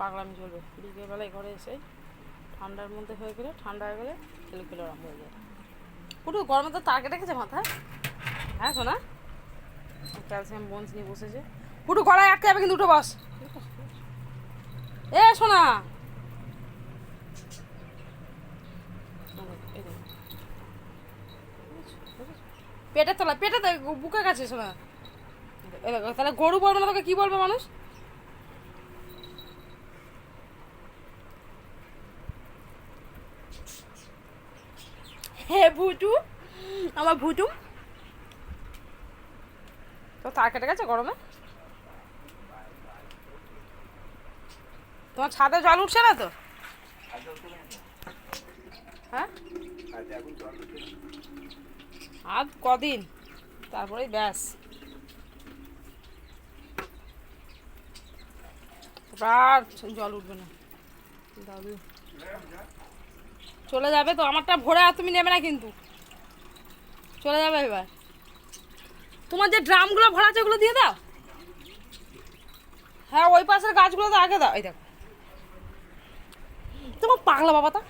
পাগলামি চলবে। বিকেলবেলায় ঘরে এসে ঠান্ডার মধ্যে হয়ে গেলে, ঠান্ডা হয়ে গেলে খেলে খেলে আরাম হয়ে যায়। পুরো গরমে তো তার কেটে গেছে মাথায়? হ্যাঁ শোনা ক্যালসিয়াম বোনস নিয়ে বসেছে। পুরো গলায় আটকে যাবে কিন্তু দুটো বস। এ শোনা। পেটের তলা পেটে বুকে গেছে শোনা তাহলে গরু বলবে না তোকে, কি বলবে মানুষ? হে ভুটু। আমার ভুটু। তো তার কেটে গেছে গরমে? তোমার ছাদে জল উঠছে না তো? হ্যাঁ? আর কদিন? তারপরেই ব্যাস। আর জল উঠবে না। দাদু। চলে যাবে তো, আমারটা ভরে আর তুমি নেবে না কিন্তু। চলে যাবে এবার। তোমার যে ড্রামগুলো ভরা আছে ওগুলো দিয়ে দাও। হ্যাঁ ওই পাশের গাছগুলো তো আগে দাও। এই দেখো। তোমার পাগলা বাবা তা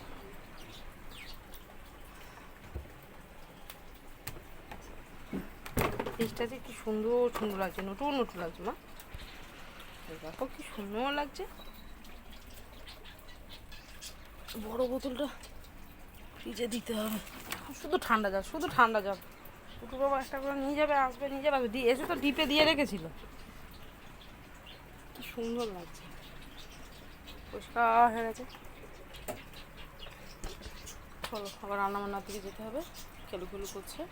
ফ্রিজটা যে কি সুন্দর সুন্দর লাগছে, নতুন নতুন লাগছে মা। দেখো কি সুন্দর লাগছে। বড় বোতলটা। ফ্রিজে দিতে হবে। শুধু ঠান্ডা যাবে শুধু ঠান্ডা যাবে দুটো বাবা একটা করে নিয়ে যাবে, আসবে, নিয়ে যাবে এসে তো ডিপে দিয়ে রেখেছিল। কি সুন্দর লাগছে। পরিষ্কার হয়ে গেছে। চলো, আবার রান্না বান্নার দিকে যেতে হবে। খেলু খেলু করছে।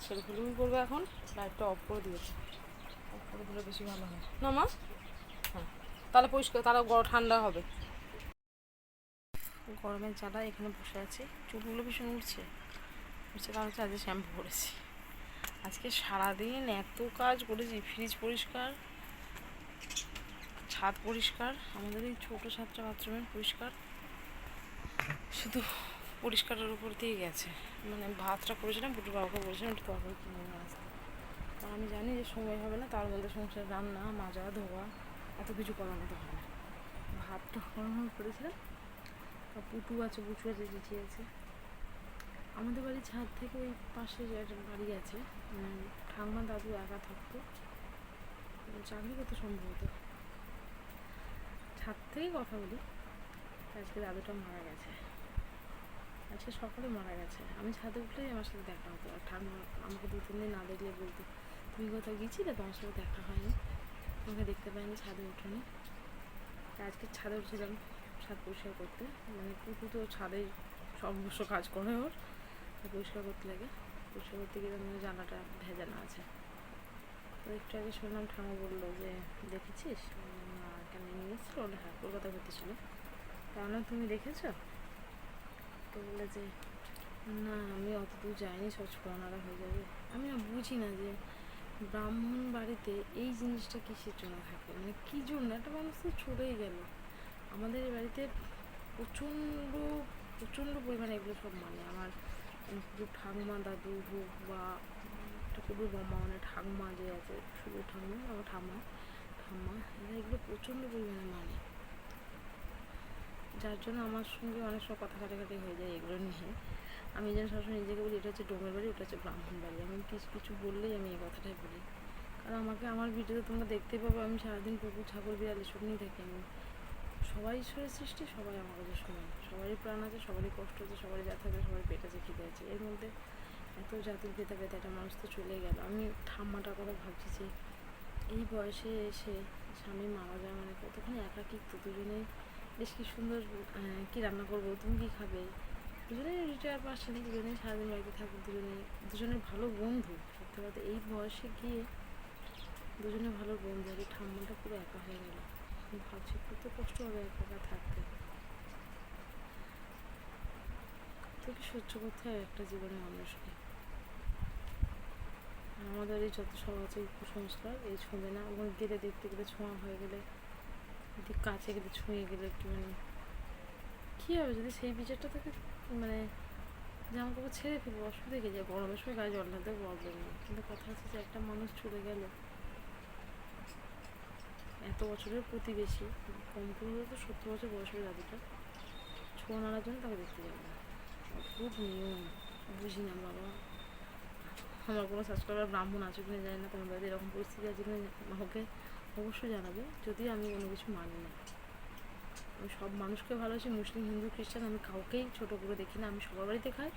খেলু খেলুই করবে এখন। লাইটটা অফ করে দিয়েছে। অফ করে দিলে বেশি ভালো হয়। না মা? হ্যাঁ। তাহলে পরিষ্কার, তাহলে গরম ঠান্ডা হবে। গরমের জ্বালা এখানে বসে আছি। চুলগুলো ভীষণ উঠছে উঠছে কারণ হচ্ছে আজকে শ্যাম্পু করেছি আজকে সারাদিন এত কাজ করেছি ফ্রিজ পরিষ্কার, ছাদ পরিষ্কার, আমাদের এই ছোটো ছাদটা বাথরুমের পরিষ্কার। শুধু পরিষ্কারের উপর দিয়ে গেছে। মানে ভাতটা করেছিলাম পুটু বাবাকে বলেছিলাম, একটু তরকারি কিনে নিয়ে আসতে কারণ আমি জানি যে সময় হবে না, তার মধ্যে সংসার, রান্না, মাজা, ধোয়া, এত কিছু করার মতো হবে ভাতটা গরম করেছিলাম পুটু আছে পুচু আছে চিচি আছে। আমাদের বাড়ির ছাদ থেকে ওই পাশে একটা বাড়ি আছে উম, ঠাম্মা দাদু একা থাকতো। চাকরি করতে সম্ভবত ছাদ থেকেই কথা বলি। আজকে দাদুটা মারা গেছে। আজকে সকালে মারা গেছে। আমি ছাদে উঠলেই আমার সাথে দেখা হতো। আর ঠাম্মা আমাকে দু তিন দিন না দেখলে বলতো তুমি কোথাও গিয়েছিলে? তোমার সাথে দেখা হয়নি। তোমাকে দেখতে পাইনি ছাদে উঠোনি। আজকে ছাদে উঠছিলাম। ছাদ পরিষ্কার করতে। মানে পুকু তো ছাদে সমস্ত কাজ করে ওর পরিষ্কার করতে লাগে। পরিষ্কার করতে গিয়ে মানে জানাটা ভেজানো আছে। তো একটু আগে শুনলাম ঠামা বলল যে, দেখেছিস? কেন নিয়ে এসেছিল? হ্যাঁ কলকাতা ঘুরতে ছিল। তাহলে তুমি দেখেছ? তো বললে যে, না, আমি অত দূর যাইনি সব ছোড়ানারা হয়ে যাবে। আমি না বুঝি না যে ব্রাহ্মণ বাড়িতে এই জিনিসটা কিসের জন্য থাকে? মানে কী জন্য? একটা মানুষ তো চলেই গেল। আমাদের এই বাড়িতে প্রচণ্ড প্রচণ্ড পরিমাণে এগুলো সব মানে। আমার পুরো ঠাকুমা, দাদু হোক বা ঠাকুর বাম্মা মানে ঠাকুমা যে আছে, শুধু ঠাকুমা, আমার ঠাম্মা ঠাম্মা এরা এগুলো প্রচণ্ড পরিমাণে মানে। যার জন্য আমার সঙ্গে অনেক সব কথা কাটাকাটি হয়ে যায় এগুলো নিয়ে। আমি যেন সবসময় নিজেকে বলি, এটা হচ্ছে ডোমের বাড়ি, ওটা হচ্ছে ব্রাহ্মণ বাড়ি। আমি কিছু কিছু বললেই আমি এই কথাটাই বলি। কারণ আমাকে, আমার ভিডিওতে তোমরা দেখতে পাবে, আমি সারাদিন কুকুর ছাগল বিড়াল, এসব নিয়ে থাকি আমি। সবাই ঈশ্বরের সৃষ্টি, সবাই আমার কাছে সমান। সবারই প্রাণ আছে, সবারই কষ্ট আছে, সবারই ব্যথা আছে সবারই পেট আছে, খিদে আছে। এর মধ্যে এত জাতির পেতে পেতে একটা মানুষ তো চলে গেল। আমি ঠাম্মাটার কথা ভাবছি যে এই বয়সে এসে স্বামী মারা যায় মানে কতখানি একাকিত্ব? দুজনে বেশ কি সুন্দর কি রান্না করব, তুমি কি খাবে? দুজনেই রিটায়ার পাচ্ছে দুজনেই সারাদিন বাড়িতে থাকুক দুজনে দুজনের ভালো বন্ধু। সত্যি কথা, এই বয়সে গিয়ে দুজনে ভালো বন্ধু, আর ঠাম্মাটা পুরো একা হয়ে গেল। ভাবছি, কত কষ্ট হবে একা থাকতে। তোকে সহ্য করতে হয় একটা জীবনে মানুষকে। আমাদের এই যত আছে কুসংস্কার, এই ছুঁবে না, এবং গেলে দেখতে গেলে ছোঁয়া হয়ে গেলে, যদি কাছে গেলে ছুঁয়ে গেলে একটুখানি। কী হবে যদি সেই বিচারটা থেকে মানে জামা কাপড় ছেড়ে ফেলব? অসুবিধা কি? যায় গরমের সময় গায়ে জল ঢালতে প্রবলেম নেই। কিন্তু কথা হচ্ছে যে একটা মানুষ চলে গেল সত্তর বছরের প্রতিবেশী। কম করে হলে তো সত্তর বছর বয়সের দাদুটা ছোঁয়া নাড়ার জন্য তাকে দেখতে যাবে না। খুব নিয়ম। বুঝি না বাবা। আমার কোনো সাবস্ক্রাইবার ব্রাহ্মণ আছে কিনা জানি না। তোমার বাড়িতে এরকম পরিস্থিতি আছে কিনা আমাকে অবশ্যই জানাবে। যদি আমি কোনো কিছু মানি না। আমি সব মানুষকে ভালোবাসি, মুসলিম, হিন্দু, খ্রিস্টান। আমি কাউকেই ছোটো করে দেখি না। আমি সবার বাড়িতে খাই।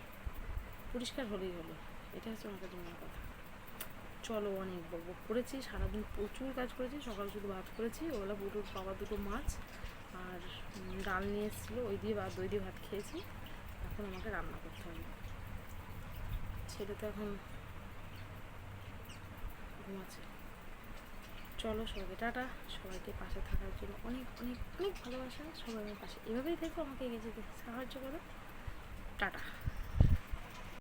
পরিষ্কার হলেই হলো। এটা হচ্ছে আমার কাছে কথা। চলো অনেক বক বক করেছি, সারাদিন প্রচুর কাজ করেছি, সকালে শুধু ভাত করেছি ওগুলো দুটো বাবা দুটো মাছ আর ডাল নিয়ে এসেছিল, ওই দিয়ে ভাত দই দিয়ে ভাত খেয়েছি, এখন আমাকে রান্না করতে হবে। ছেলে তো এখন ঘুমাচ্ছে। চলো সবাইকে টাটা, সবাইকে পাশে থাকার জন্য অনেক অনেক অনেক ভালোবাসা, সবাই আমার পাশে। এভাবেই থেকো, আমাকে এগিয়ে যেতে সাহায্য করো। টাটা।